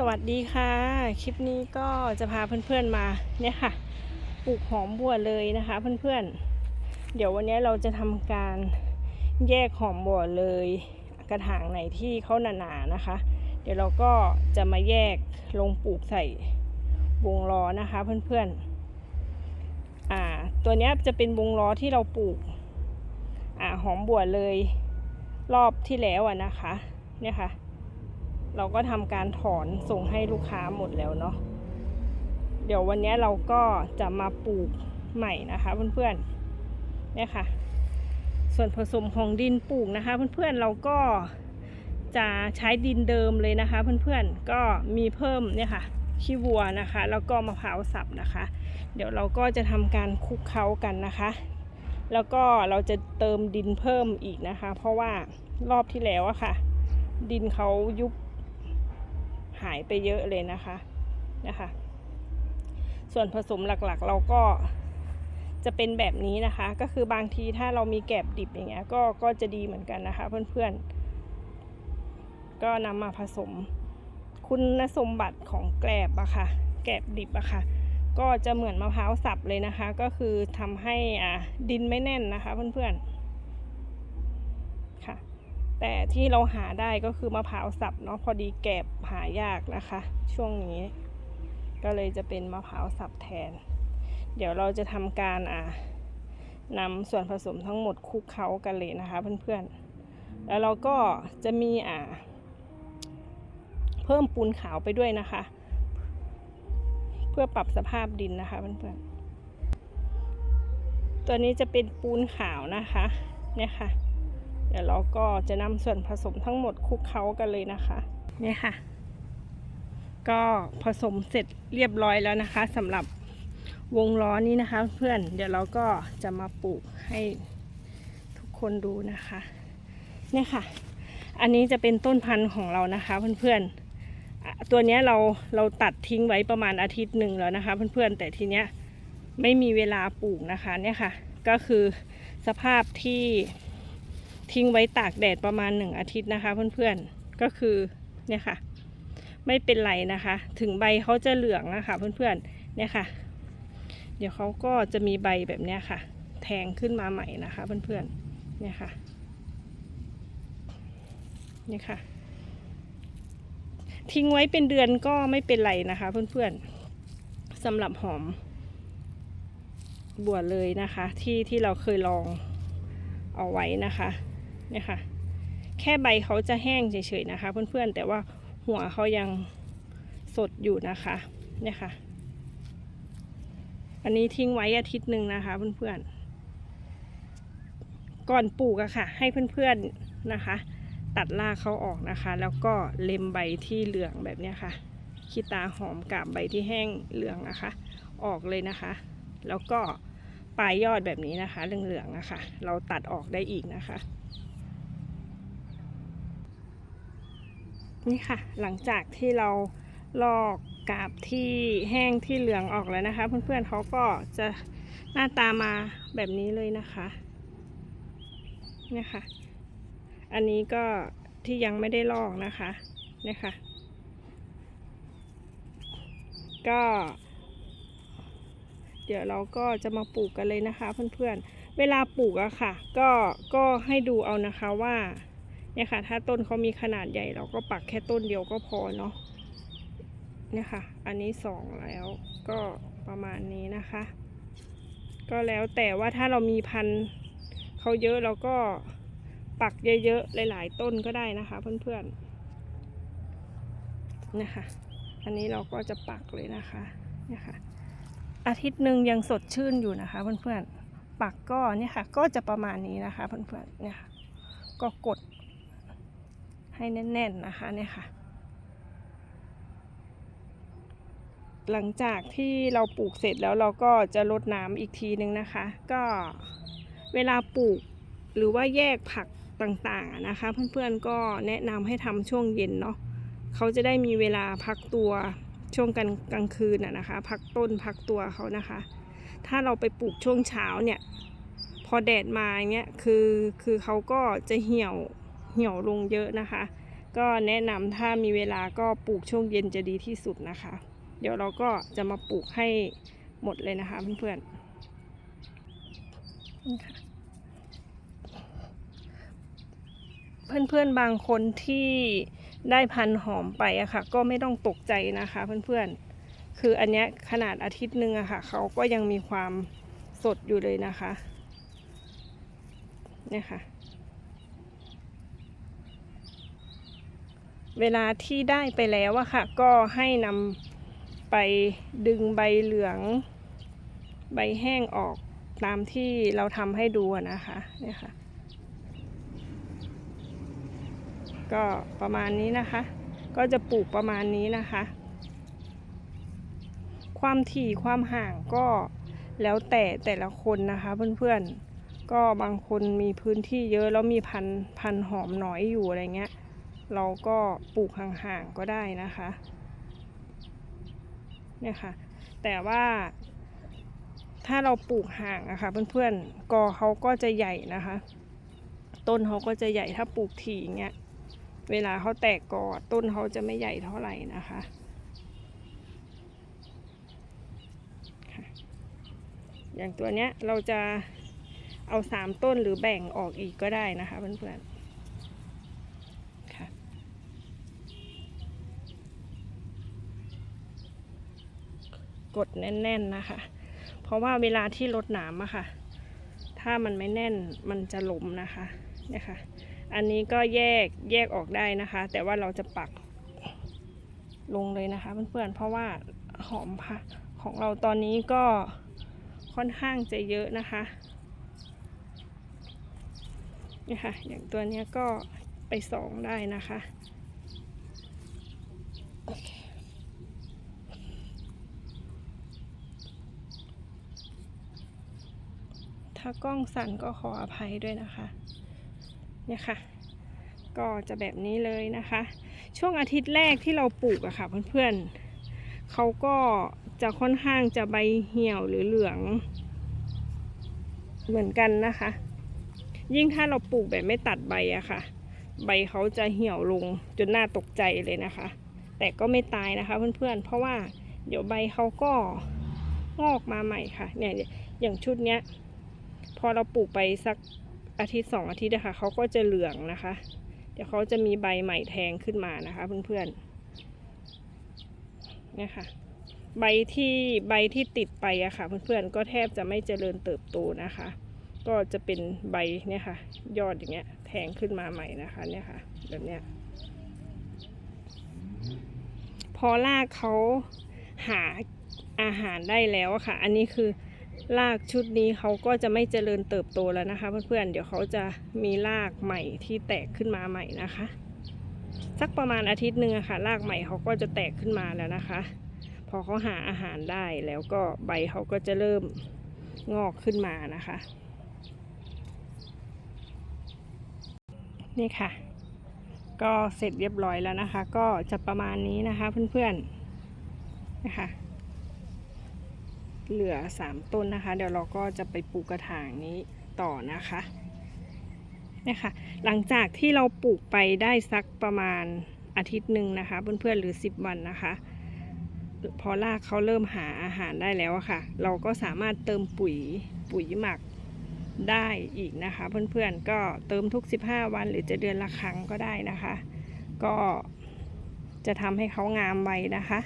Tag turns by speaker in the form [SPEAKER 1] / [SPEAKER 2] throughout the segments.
[SPEAKER 1] สวัสดีค่ะ คลิปนี้ก็จะพาเพื่อนๆมาเนี่ยค่ะปลูกหอมบัวเลยนะคะ เพื่อนๆ เดี๋ยววันนี้เราจะทำการแยกหอมบัวเลย กระถางไหนที่เขาหนาๆนะคะ เดี๋ยวเราก็จะมาแยกลงปลูกใส่วงล้อนะคะเพื่อนๆอ่าตัวนี้จะเป็นวงล้อที่เราปลูกอ่าหอมบัวเลย รอบที่แล้วอะนะคะเนี่ยค่ะ เราก็ทำการถอนส่งให้ลูกค้าหมดแล้วเนาะเดี๋ยววันนี้เราก็จะมาปลูกใหม่นะคะเพื่อนๆเนี่ยค่ะ ส่วนผสมของดินปลูกนะคะ เพื่อนๆเราก็จะใช้ดินเดิมเลยนะคะ เพื่อนๆก็มีเพิ่มเนี่ยค่ะขี้วัวนะคะ แล้วก็มะพร้าวสับนะคะ เดี๋ยวเราก็จะทำการคลุกเคล้ากันนะคะ แล้วก็เราจะเติมดินเพิ่มอีกนะคะ เพราะว่ารอบที่แล้วอะค่ะ ดินเขายุบ หายไปเยอะเลยนะคะนะคะ ส่วนผสมหลักๆ เราก็จะเป็นแบบนี้นะคะ ก็คือบางทีถ้าเรามีแกบดิบอย่างเงี้ยก็ก็จะดีเหมือนกันนะคะ เพื่อนๆ ก็นำมาผสมคุณสมบัติของแกลบอะค่ะ แกบดิบอะค่ะ ก็จะเหมือนมะพร้าวสับเลยนะคะ ก็คือทำให้อ่าดินไม่แน่นนะคะเพื่อนๆค่ะ แต่ที่เราหาได้ก็คือมะพร้าวสับเนาะพอดีแกบหายากนะคะ ช่วงนี้ ก็เลยจะเป็นมะพร้าวสับแทน เดี๋ยวเราจะทำการอ่านำส่วนผสมทั้งหมดคลุกเคล้ากันเลยนะคะเพื่อนๆ แล้วเราก็จะมีอ่า เพิ่มปูนขาวไปด้วยนะคะ เพื่อปรับสภาพดินนะคะเพื่อนๆ ตัวนี้จะเป็นปูนขาวนะคะ เนี่ยค่ะ เดี๋ยวเราก็จะนำส่วนผสมทั้งหมดคลุกเคล้ากันเลยนะคะเนี่ยค่ะ ก็ผสมเสร็จเรียบร้อยแล้วนะคะสำหรับวงล้อนี้นะคะ เพื่อนเดี๋ยวเราก็จะมาปลูกให้ทุกคนดูนะคะเนี่ยค่ะ อันนี้จะเป็นต้นพันธุ์ของเรานะคะ เพื่อนๆตัวนี้เราเราตัดทิ้งไว้ประมาณอาทิตย์หนึ่งแล้วนะคะ เพื่อนๆแต่ทีเนี้ยไม่มีเวลาปลูกนะคะเนี่ยค่ะ ก็คือสภาพที่ ทิ้งไว้ตากแดดประมาณหนึ่งอาทิตย์นะคะเพื่อนๆ ก็คือเนี่ยค่ะ ไม่เป็นไรนะคะ ถึงใบเขาจะเหลืองนะคะเพื่อนๆ เนี่ยค่ะ เดี๋ยวเขาก็จะมีใบแบบเนี้ยค่ะ แทงขึ้นมาใหม่นะคะเพื่อนๆ เนี่ยค่ะ เนี่ยค่ะ ทิ้งไว้เป็นเดือนก็ไม่เป็นไรนะคะเพื่อนๆสำหรับหอมบัวเลยนะคะที่ที่เราเคยลองเอาไว้นะคะ เนี่ยค่ะ แค่ใบเขาจะแห้งเฉยๆนะคะ เพื่อนๆ แต่ว่าหัวเขายังสดอยู่นะคะเนี่ยค่ะ อันนี้ทิ้งไว้อาทิตย์หนึ่งนะคะ เพื่อนๆ ก่อนปลูกอะค่ะ ให้เพื่อนๆนะคะ ตัดรากเขาออกนะคะ แล้วก็เล็มใบที่เหลืองแบบเนี้ยค่ะขี้ตาหอมกับใบที่แห้งเหลืองนะคะ ออกเลยนะคะ แล้วก็ปลายยอดแบบนี้นะคะเหลืองๆนะคะ เราตัดออกได้อีกนะคะ นี่ค่ะ หลังจากที่เราลอกกาบที่แห้งที่เหลืองออกแล้วนะคะ เพื่อนๆเขาก็จะหน้าตามาแบบนี้เลยนะคะเนี่ยค่ะ อันนี้ก็ที่ยังไม่ได้ลอกนะคะเนี่ยค่ะ ก็ เดี๋ยวเราก็จะมาปลูกกันเลยนะคะ เพื่อนๆ เวลาปลูกอะค่ะ ก็ก็ให้ดูเอานะคะว่า เนี่ยค่ะ ถ้าต้นเขามีขนาดใหญ่เราก็ปักแค่ต้นเดียวก็พอเนาะเนี่ยค่ะ อันนี้สองแล้วก็ประมาณนี้นะคะ ก็แล้วแต่ว่าถ้าเรามีพันธุ์เขาเยอะเราก็ปักเยอะๆหลายๆต้นก็ได้นะคะ เพื่อนๆนะคะ อันนี้เราก็จะปักเลยนะคะเนี่ยค่ะ อาทิตย์หนึ่งยังสดชื่นอยู่นะคะ เพื่อนๆปักก็เนี่ยค่ะ ก็จะประมาณนี้นะคะ เพื่อนๆเนี่ยค่ะก็กด ให้แน่นๆนะคะเนี่ยค่ะ หลังจากที่เราปลูกเสร็จแล้วเราก็จะรดน้ำอีกทีนึงนะคะ ก็เวลาปลูกหรือว่าแยกผักต่างๆนะคะ เพื่อนๆก็แนะนำให้ทำช่วงเย็นเนาะเขาจะได้มีเวลาพักตัวช่วงกลางกลางคืนอะนะคะ พักต้นพักตัวเขานะคะ ถ้าเราไปปลูกช่วงเช้าเนี่ย พอแดดมาอย่างเงี้ยคือคือเขาก็จะเหี่ยว เหี่ยวลงเยอะนะคะ ก็แนะนำถ้ามีเวลาก็ปลูกช่วงเย็นจะดีที่สุดนะคะ เดี๋ยวเราก็จะมาปลูกให้หมดเลยนะคะเพื่อนๆค่ะเพื่อนๆบางคนที่ได้พันหอมไปอะค่ะ ก็ไม่ต้องตกใจนะคะเพื่อนๆ คืออันเนี้ยขนาดอาทิตย์หนึ่งอะค่ะเขาก็ยังมีความสดอยู่เลยนะคะเนี่ยค่ะ เวลาที่ได้ไปแล้วอะค่ะ ก็ให้นำไปดึงใบเหลือง ใบแห้งออกตามที่เราทำให้ดูนะคะเนี่ยค่ะ ก็ประมาณนี้นะคะ ก็จะปลูกประมาณนี้นะคะ ความถี่ความห่างก็แล้วแต่แต่ละคนนะคะเพื่อนๆก็บางคนมีพื้นที่เยอะแล้วมีพันพันหอมน้อยอยู่อะไรเงี้ย เราก็ปลูกห่างๆก็ได้นะคะเนี่ยค่ะ แต่ว่า ถ้าเราปลูกห่างอะค่ะเพื่อนๆกอเขาก็จะใหญ่นะคะ ต้นเขาก็จะใหญ่ถ้าปลูกถี่อย่างเงี้ยเวลาเขาแตกกอต้นเขาจะไม่ใหญ่เท่าไหร่นะคะอย่างตัวเนี้ยเราจะเอาสามต้นหรือแบ่งออกอีกก็ได้นะคะเพื่อนๆ กดแน่น ๆนะคะ เพราะว่าเวลาที่รดน้ำอะค่ะ ถ้ามันไม่แน่นมันจะหลมนะคะเนี่ยค่ะ อันนี้ก็แยกแยกออกได้นะคะ แต่ว่าเราจะปักลงเลยนะคะเพื่อนๆเพราะว่าหอมค่ะของเราตอนนี้ก็ค่อนข้างจะเยอะนะคะนี่ค่ะอย่างตัวนี้ก็ไปสองได้นะคะ ถ้ากล้องสั่นก็ขออภัยด้วยนะคะ เนี่ยค่ะ ก็จะแบบนี้เลยนะคะ ช่วงอาทิตย์แรกที่เราปลูกอะค่ะเพื่อนๆเขาก็จะค่อนข้างจะใบเหี่ยวหรือเหลืองเหมือนกันนะคะ ยิ่งถ้าเราปลูกแบบไม่ตัดใบอะค่ะ ใบเขาจะเหี่ยวลงจนน่าตกใจเลยนะคะ แต่ก็ไม่ตายนะคะเพื่อนๆเพราะว่าเดี๋ยวใบเขาก็งอกมาใหม่ค่ะเนี่ยอย่างชุดเนี้ย พอเราปลูกไปสักอาทิตย์สองอาทิตย์นะคะเขาก็จะเหลืองนะคะ เดี๋ยวเขาจะมีใบใหม่แทงขึ้นมานะคะ เพื่อนๆเนี่ยค่ะ ใบที่ใบที่ติดไปอะค่ะ เพื่อนๆก็แทบจะไม่เจริญเติบโตนะคะ ก็จะเป็นใบเนี่ยค่ะ ยอดอย่างเงี้ยแทงขึ้นมาใหม่นะคะเนี่ยค่ะ แบบเนี้ยพอรากเขาหาอาหารได้แล้วอะค่ะ อันนี้คือ รากชุดนี้เขาก็จะไม่เจริญเติบโตแล้วนะคะ เพื่อนๆ เดี๋ยวเขาจะมีรากใหม่ที่แตกขึ้นมาใหม่นะคะ สักประมาณอาทิตย์หนึ่งอะค่ะรากใหม่เขาก็จะแตกขึ้นมาแล้วนะคะ พอเขาหาอาหารได้แล้วก็ใบเขาก็จะเริ่มงอกขึ้นมานะคะ นี่ค่ะ ก็เสร็จเรียบร้อยแล้วนะคะ ก็จะประมาณนี้นะคะเพื่อนๆนะคะ เหลือ 3 ต้นนะคะ เดี๋ยวเราก็จะไปปลูกกระถางนี้ต่อนะคะเนี่ยค่ะหลังจากที่เราปลูกไปได้สักประมาณอาทิตย์หนึ่งนะคะ เพื่อนๆหรือ 10 วันนะคะ พอรากเขาเริ่มหาอาหารได้แล้วค่ะ เราก็สามารถเติมปุ๋ยปุ๋ยหมักได้อีกนะคะ เพื่อนๆก็เติมทุก 15 วันหรือจะเดือนละครั้งก็ได้นะคะ ก็จะทำให้เขางามไวนะคะ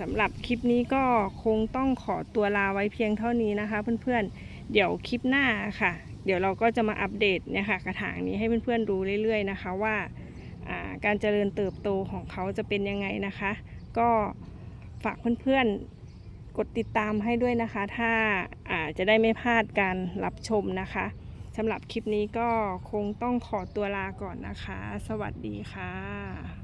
[SPEAKER 1] สำหรับคลิปนี้ก็คงต้องขอตัวลาไว้เพียงเท่านี้นะคะ เพื่อนๆ เดี๋ยวคลิปหน้าค่ะ เดี๋ยวเราก็จะมาอัปเดตเนี่ยค่ะกระถางนี้ให้เพื่อนๆดูเรื่อย ๆ นะคะว่าการเจริญเติบโตของเขาจะเป็นยังไงนะคะ ก็ฝากเพื่อนๆ กดติดตามให้ด้วยนะคะ ถ้าาจะได้ไม่พลาดการรับชมนะคะสำหรับคลิปนี้ก็คงต้องขอตัวลาก่อนนะคะ สวัสดีค่ะ